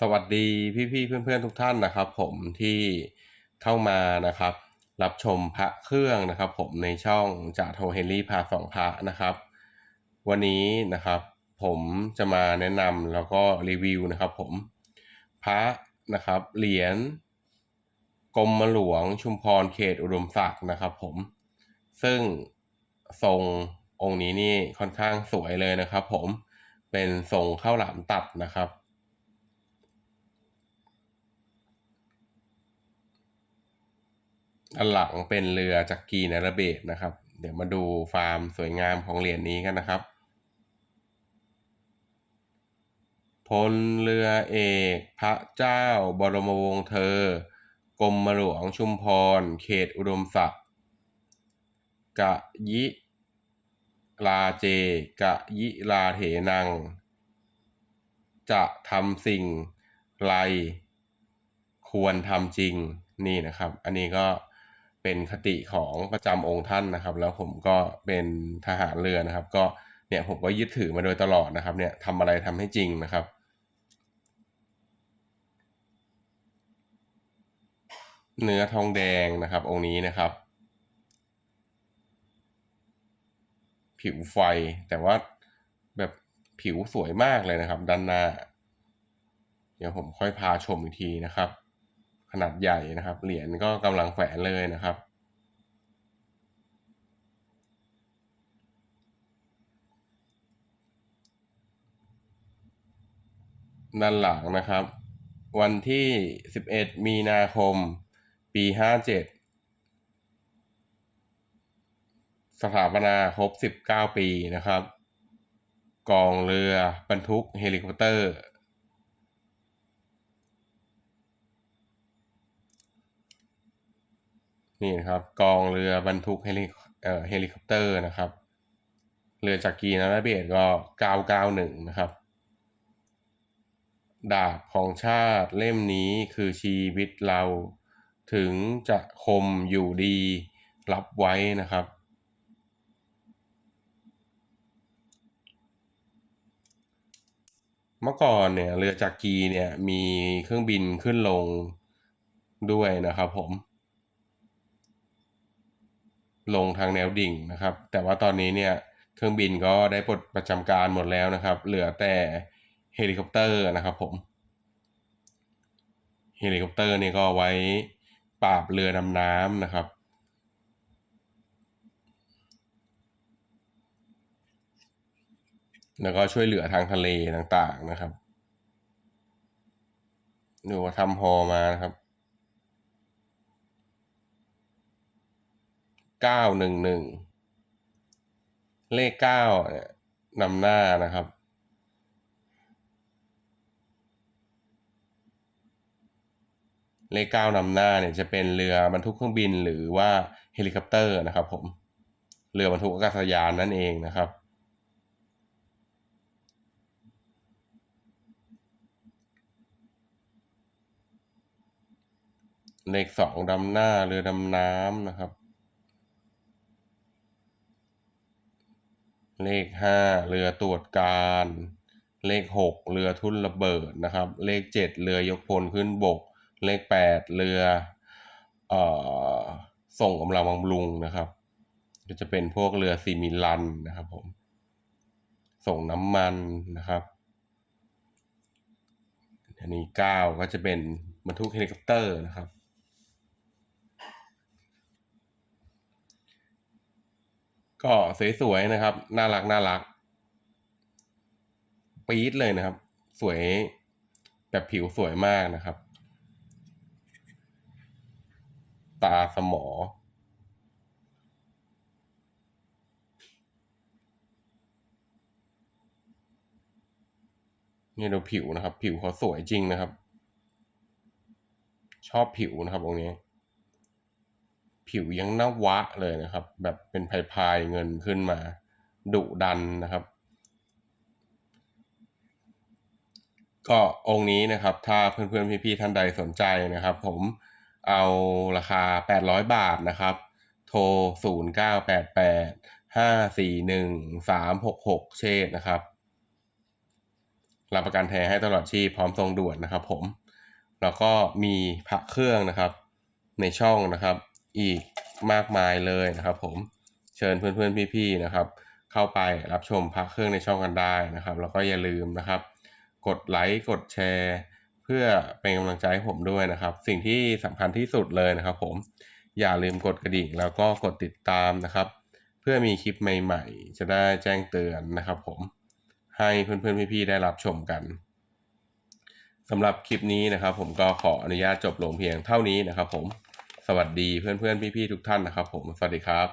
สวัสดีพี่ๆเพื่อนๆทุกท่านนะครับ ผมที่เข้ามานะครับ รับชมพระเครื่องนะครับ ผมในช่องจ่าโทเฮนรี่พาสองพระนะครับ วันนี้นะครับ ผมจะมาแนะนำแล้วก็รีวิวนะครับ ผมพระนะครับเหรียญกรมหลวงชุมพรเขตอุดมศักดิ์นะครับ ผม ซึ่งทรงองค์นี้นี่ค่อนข้างสวยเลยนะครับ ผมเป็นทรงข้าวหลามตัดนะครับ อันหลังเป็นเรือจักรีนรเบศนะครับ เดี๋ยวมาดูฟาร์มสวยงามของเหรียญนี้กันนะครับ พลเรือเอก พระเจ้า บรมวงศ์เธอ กรมหลวงชุมพร เขตอุดมศักดิ์กะยิลาเจ กะยิลาเถนัง จะทำสิ่งไรควรทำจริงนี่นะครับ อันนี้ก็ เป็นคติของประจำองค์ท่านนะครับ แล้วผมก็เป็นทหารเรือนะครับ ก็เนี่ยผมก็ยึดถือมาโดยตลอดนะครับ เนี่ยทำอะไรทำให้จริงนะครับเนื้อทองแดงนะครับ องค์นี้นะครับ ผิวไฟแต่ว่าแบบผิวสวยมากเลยนะครับ ด้านหน้า เดี๋ยวผมค่อยพาชมอีกทีนะครับ ขนาดใหญ่นะครับ เหรียญก็กำลังแฝงเลยนะครับ ด้านหลังนะครับ วันที่ 11 มีนาคม ปี 57 สถาปนาครบ 19 ปีนะครับ กองเรือบรรทุกเฮลิคอปเตอร์ นี่นะครับกองเรือบรรทุกเฮลิเฮลิคอปเตอร์นะครับ เรือจักรีนารเบศก็ 991 นะครับ ดาบของชาติเล่มนี้คือชีวิตเราถึงจะคมอยู่ดีรับไว้นะครับ เมื่อก่อนเนี่ยเรือจักรีเนี่ยมีเครื่องบินขึ้นลงด้วยนะครับผม ลงทางแนวดิ่งนะครับ แต่ว่าตอนนี้เนี่ยเครื่องบินก็ได้ปลดประจำการหมดแล้วนะครับ เหลือแต่เฮลิคอปเตอร์นะครับผมเฮลิคอปเตอร์นี่ก็ไว้ปราบเรือดำน้ำนะครับ แล้วก็ช่วยเหลือทางทะเลต่างๆนะครับดูว่าทำฮอมานะครับ เก้าหนึ่งหนึ่งเลขเก้านำหน้านะครับ เลขเก้านำหน้าเนี่ยจะเป็นเรือบรรทุกเครื่องบินหรือว่าเฮลิคอปเตอร์นะครับผม เรือบรรทุกอากาศยานนั่นเองนะครับเลขสองดำหน้าเรือดำน้ำนะครับ เลขห้าเรือตรวจการ เลขหกเรือทุ่นระเบิดนะครับ เลขเจ็ดเรือยกพลขึ้นบก เลขแปดเรือเอ่อส่งกำลังบำรุงนะครับ ก็จะเป็นพวกเรือซีมิลันนะครับผม ส่งน้ำมันนะครับ อันนี้เก้าก็จะเป็นบรรทุกเฮลิคอปเตอร์นะครับ ก็สวยๆนะครับ น่ารักน่ารัก ปี๊ดเลยนะครับ สวยแบบผิวสวยมากนะครับ ตาสมอ นี่ดูผิวนะครับ ผิวเขาสวยจริงนะครับ ชอบผิวนะครับตรงนี้ ผิวยังนวะเลยนะครับ แบบเป็นพายพายเงินขึ้นมา ดุดันนะครับ ก็องค์นี้นะครับ ถ้าเพื่อนๆพี่ๆท่านใดสนใจนะครับ ผมเอาราคา 800 บาทนะครับ โทร 0988 541 366 เชษนะครับรับประกันแท้ให้ตลอดชีพพร้อมทรงด่วนนะครับผม แล้วก็มีพระเครื่องนะครับ ในช่องนะครับ อีกมากมายเลยนะครับ ผมเชิญเพื่อนๆพี่ๆนะครับ เข้าไปรับชมพระเครื่องในช่องกันได้นะครับ แล้วก็อย่าลืมนะครับ กดไลค์กดแชร์ เพื่อเป็นกำลังใจให้ผมด้วยนะครับ สิ่งที่สำคัญที่สุดเลยนะครับ ผมอย่าลืมกดกระดิ่งแล้วก็กดติดตามนะครับ เพื่อมีคลิปใหม่ ๆ จะได้แจ้งเตือนนะครับ ผมให้เพื่อนๆพี่ๆได้รับชมกันสำหรับคลิปนี้นะครับ ผมก็ขออนุญาตจบลงเพียงเท่านี้นะครับ ผม สวัสดีเพื่อนๆพี่ๆทุกท่านนะครับผม สวัสดีครับ